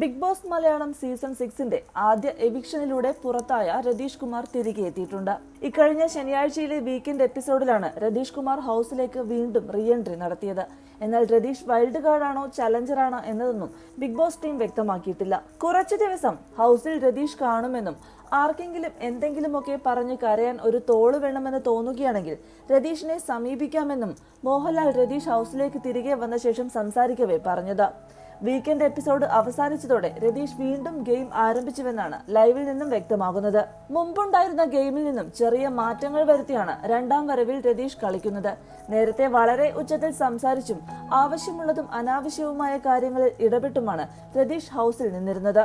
Big Boss Malayalam season സിക്സിന്റെ ആദ്യ എവിക്ഷനിലൂടെ പുറത്തായ രതീഷ് കുമാർ തിരികെ എത്തിയിട്ടുണ്ട്. ഇക്കഴിഞ്ഞ ശനിയാഴ്ചയിലെ വീക്കെൻഡ് എപ്പിസോഡിലാണ് രതീഷ് കുമാർ ഹൗസിലേക്ക് വീണ്ടും റീഎൻട്രി നടത്തിയത്. എന്നാൽ രതീഷ് വൈൽഡ് കാർഡാണോ ചലഞ്ചറാണോ എന്നതൊന്നും ബിഗ് ബോസ് ടീം വ്യക്തമാക്കിയിട്ടില്ല. കുറച്ചു ദിവസം ഹൗസിൽ രതീഷ് കാണുമെന്നും ആർക്കെങ്കിലും എന്തെങ്കിലുമൊക്കെ പറഞ്ഞ് കരയാൻ ഒരു തോൾ വേണമെന്ന് തോന്നുകയാണെങ്കിൽ രതീഷിനെ സമീപിക്കാമെന്നും മോഹൻലാൽ രതീഷ് ഹൗസിലേക്ക് തിരികെ വന്ന ശേഷം സംസാരിക്കവേ പറഞ്ഞത്. വീക്കെൻഡ് എപ്പിസോഡ് അവസാനിച്ചതോടെ രതീഷ് വീണ്ടും ഗെയിം ആരംഭിച്ചുവെന്നാണ് ലൈവിൽ നിന്നും വ്യക്തമാകുന്നത്. മുമ്പുണ്ടായിരുന്ന ഗെയിമിൽ നിന്നും ചെറിയ മാറ്റങ്ങൾ വരുത്തിയാണ് രണ്ടാം വരവിൽ രതീഷ് കളിക്കുന്നത്. നേരത്തെ വളരെ ഉച്ചത്തിൽ സംസാരിച്ചും ആവശ്യമുള്ളതും അനാവശ്യവുമായ കാര്യങ്ങളിൽ ഇടപെട്ടുമാണ് രതീഷ് ഹൗസിൽ നിന്നിരുന്നത്.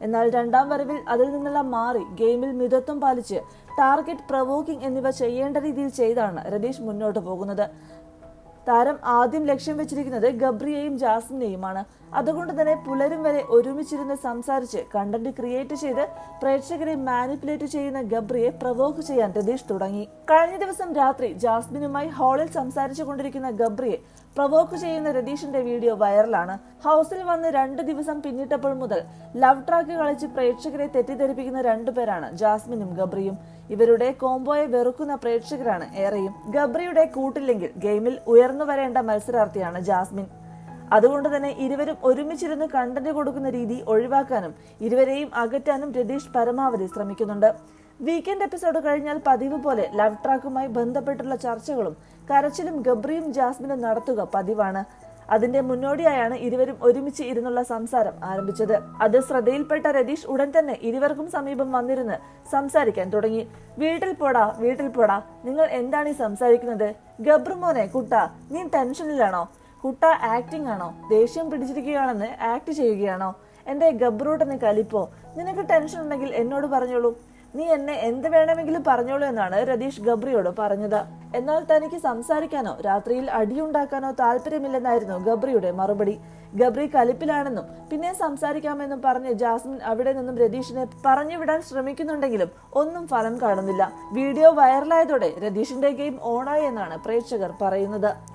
എന്നാൽ രണ്ടാം വരവിൽ അതിൽ നിന്നെല്ലാം മാറി ഗെയിമിൽ മിതത്വം പാലിച്ച് ടാർഗറ്റ് പ്രവോക്കിംഗ് എന്നിവ ചെയ്യേണ്ട രീതിയിൽ ചെയ്താണ് രതീഷ് മുന്നോട്ട് പോകുന്നത്. താരം ആദ്യം ലക്ഷ്യം വെച്ചിരിക്കുന്നത് ഗബ്രിയെയും ജാസ്മിനെയുമാണ്. അതുകൊണ്ട് തന്നെ പുലരും വരെ ഒരുമിച്ചിരുന്ന് സംസാരിച്ച് കണ്ടന്റ് ക്രിയേറ്റ് ചെയ്ത് പ്രേക്ഷകരെ മാനിപ്പുലേറ്റ് ചെയ്യുന്ന ഗബ്രിയെ പ്രവോക്ക് ചെയ്യാൻ രതീഷ് തുടങ്ങി. കഴിഞ്ഞ ദിവസം രാത്രി ജാസ്മിനുമായി ഹാളിൽ സംസാരിച്ചു കൊണ്ടിരിക്കുന്ന ഗബ്രിയെ പ്രവോക്ക് ചെയ്യുന്ന രതീഷിന്റെ വീഡിയോ വൈറലാണ്. ഹൗസിൽ വന്ന് രണ്ട് ദിവസം പിന്നിട്ടപ്പോൾ മുതൽ ലവ് ട്രാക്ക് കളിച്ച് പ്രേക്ഷകരെ തെറ്റിദ്ധരിപ്പിക്കുന്ന രണ്ടുപേരാണ് ജാസ്മിനും ഗബ്രിയും. ഇവരുടെ കോംബോയെ വെറുക്കുന്ന പ്രേക്ഷകരാണ് ഏറെയും. ഗബ്രിയുടെ കൂട്ടില്ലെങ്കിൽ ഗെയിമിൽ ഉയർന്നു വരേണ്ട മത്സരാർത്ഥിയാണ് ജാസ്മിൻ. അതുകൊണ്ട് തന്നെ ഇരുവരും ഒരുമിച്ചിരുന്ന് കണ്ടന്റ് കൊടുക്കുന്ന രീതി ഒഴിവാക്കാനും ഇരുവരെയും അകറ്റാനും രതീഷ് പരമാവധി ശ്രമിക്കുന്നുണ്ട്. വീക്കെൻഡ് എപ്പിസോഡ് കഴിഞ്ഞാൽ പതിവ് പോലെ ലവ് ട്രാക്കുമായി ബന്ധപ്പെട്ടുള്ള ചർച്ചകളും കരച്ചിലും ഗബ്രിയും ജാസ്മിനും നടത്തുക പതിവാണ്. അതിന്റെ മുന്നോടിയായാണ് ഇരുവരും ഒരുമിച്ച് ഇരുന്നുള്ള സംസാരം ആരംഭിച്ചത്. അത് ശ്രദ്ധയിൽപ്പെട്ട രതീഷ് ഉടൻ തന്നെ ഇരുവർക്കും സമീപം വന്നിരുന്ന് സംസാരിക്കാൻ തുടങ്ങി. വീട്ടിൽ പോടാ വീട്ടിൽ പോടാ നിങ്ങൾ എന്താണ് ഈ സംസാരിക്കുന്നത്? ഗബ്രുമോനെ കുട്ട നീ ടെൻഷനിലാണോ? കുട്ട ആക്ടിംഗ് ആണോ? ദേഷ്യം പിടിച്ചിരിക്കുകയാണെന്ന് ആക്ട് ചെയ്യുകയാണോ? എന്റെ ഗബ്രൂട്ടന് കലിപ്പോ നിനക്ക് ടെൻഷൻ ഉണ്ടെങ്കിൽ എന്നോട് പറഞ്ഞോളൂ. നീ എന്നെ എന്ത് വേണമെങ്കിലും പറഞ്ഞോളൂ എന്നാണ് രതീഷ് ഗബ്രിയോട് പറഞ്ഞത്. എന്നാൽ തനിക്ക് സംസാരിക്കാനോ രാത്രിയിൽ അടിയുണ്ടാക്കാനോ താല്പര്യമില്ലെന്നായിരുന്നു ഗബ്രിയുടെ മറുപടി. ഗബ്രി കലിപ്പിലാണെന്നും പിന്നെ സംസാരിക്കാമെന്നും പറഞ്ഞ് ജാസ്മിൻ അവിടെ നിന്നും രതീഷിനെ പറഞ്ഞുവിടാൻ ശ്രമിക്കുന്നുണ്ടെങ്കിലും ഒന്നും ഫലം കാണുന്നില്ല. വീഡിയോ വൈറലായതോടെ രതീഷിന്റെ ഗെയിം ഓണായി എന്നാണ് പ്രേക്ഷകർ പറയുന്നത്.